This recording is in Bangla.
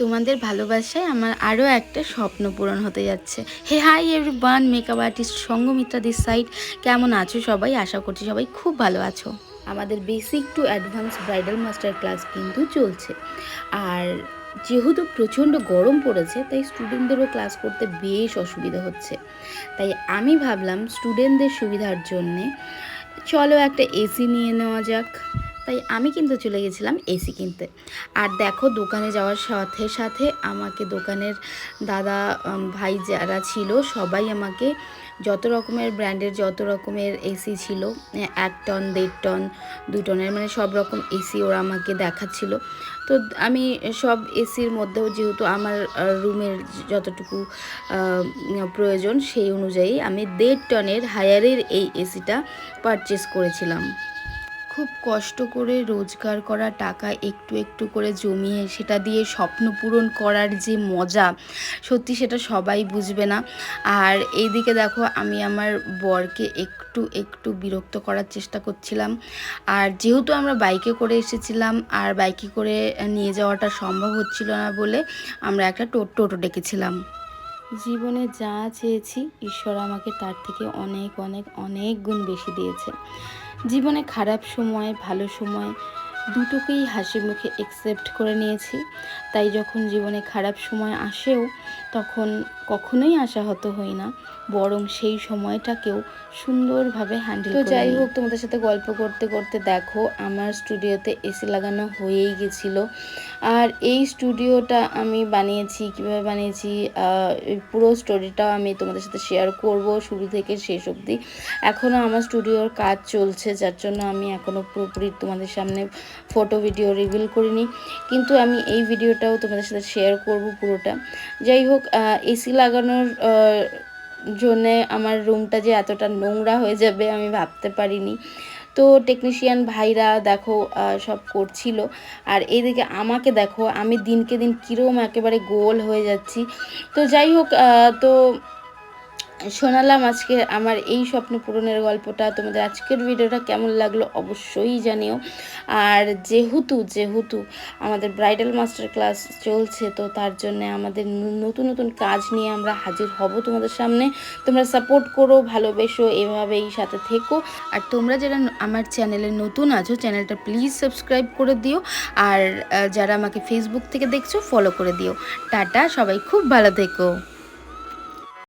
তোমাদের ভালোবাসায় আমার আরও একটা স্বপ্ন পূরণ হতে যাচ্ছে। Hey hi everyone makeup artist Sanghamitra this side কেমন আছো সবাই? আশা করছি সবাই খুব ভালো আছো। আমাদের basic to advance bridal master class কিন্তু চলছে। আর যেহেতু প্রচণ্ড গরম পড়েছে, তাই স্টুডেন্টদেরও ক্লাস করতে বেশ অসুবিধা হচ্ছে। তাই আমি ভাবলাম স্টুডেন্টদের সুবিধার জন্যে চলো একটা এসি নিয়ে নেওয়া যাক। তাই আমি কিন্তু চলে গেছিলাম এসি কিনতে। আর দেখো দোকানে যাওয়ার সাথে সাথে আমাকে দোকানের দাদা ভাই যারা ছিল সবাই আমাকে যত রকমের ব্র্যান্ডের, যত রকমের এসি ছিল এক টন, দেড় টন, দু টনের মানে সব রকম এসি ওরা আমাকে দেখাচ্ছিল। তো আমি সব এসির মধ্যেও যেহেতু আমার রুমের যতটুকু প্রয়োজন সেই অনুযায়ী আমি দেড় টনের হায়ারের এই এসিটা পারচেস করেছিলাম। খুব কষ্ট করে রোজগার করা টাকা একটু একটু করে জমিয়ে সেটা দিয়ে স্বপ্ন পূরণ করার যে মজা, সত্যি সেটা সবাই বুঝবে না। আর এইদিকে দেখো, আমি আমার বরকে একটু একটু বিরক্ত করার চেষ্টা করছিলাম। আর যেহেতু আমরা বাইকে করে এসেছিলাম, আর বাইকে করে নিয়ে যাওয়াটা সম্ভব হচ্ছিল না বলে আমরা একটা টোটো ডেকেছিলাম। জীবনে যা চেয়েছি, ঈশ্বর আমাকে তার থেকে অনেক অনেক অনেক গুণ বেশি দিয়েছে। জীবনে খারাপ সময়, ভালো সময় দুটোকেই হাসি মুখে একসেপ্ট করে নিয়েছি। তাই যখন জীবনে খারাপ সময় আসেও তখন কখনোই আশাহত হই না বরং সেই সময়টাকেও সুন্দরভাবে হ্যান্ডেল তো যাই হোক তোমাদের সাথে গল্প করতে করতে দেখো আমার স্টুডিওতে এসি লাগানো হয়েই গেছিল। আর এই স্টুডিওটা আমি বানিয়েছি কীভাবে বানিয়েছি পুরো স্টোরিটাও আমি তোমাদের সাথে শেয়ার করব শুরু থেকে শেষ অবধি। এখনও আমার স্টুডিওর কাজ চলছে যার জন্য আমি এখনও পুরোপুরি তোমাদের সামনে ফটো ভিডিও রিভিল করিনি। কিন্তু আমি এই ভিডিওটাও তোমাদের সাথে শেয়ার করব পুরোটা। যাই হোক এসি লাগানোর জন্যে আমার রুমটা যে এতটা নোংরা হয়ে যাবে আমি ভাবতে পারিনি। তো টেকনিশিয়ান ভাইরা দেখো সব করছিল। আর এইদিকে আমাকে দেখো, আমি দিনকে দিন কীরকম একেবারে গোল হয়ে যাচ্ছি। তো যাই হোক তো শোনালাম আজকে আমার এই স্বপ্ন পূরণের গল্পটা। তোমাদের আজকের ভিডিওটা কেমন লাগল অবশ্যই জানিও। আর যেহেতু যেহেতু আমাদের ব্রাইডাল মাস্টার ক্লাস চলছে, তো তার জন্য আমাদের নতুন নতুন কাজ নিয়ে আমরা হাজির হব তোমাদের সামনে। তোমরা সাপোর্ট করো, ভালোবেসো, এভাবেই সাথে থেকো। আর তোমরা যারা আমার চ্যানেলে নতুন আছো চ্যানেলটা প্লিজ সাবস্ক্রাইব করে দিও। আর যারা আমাকে ফেসবুক থেকে দেখছ ফলো করে দিও। টাটা, সবাই খুব ভালো থেকো।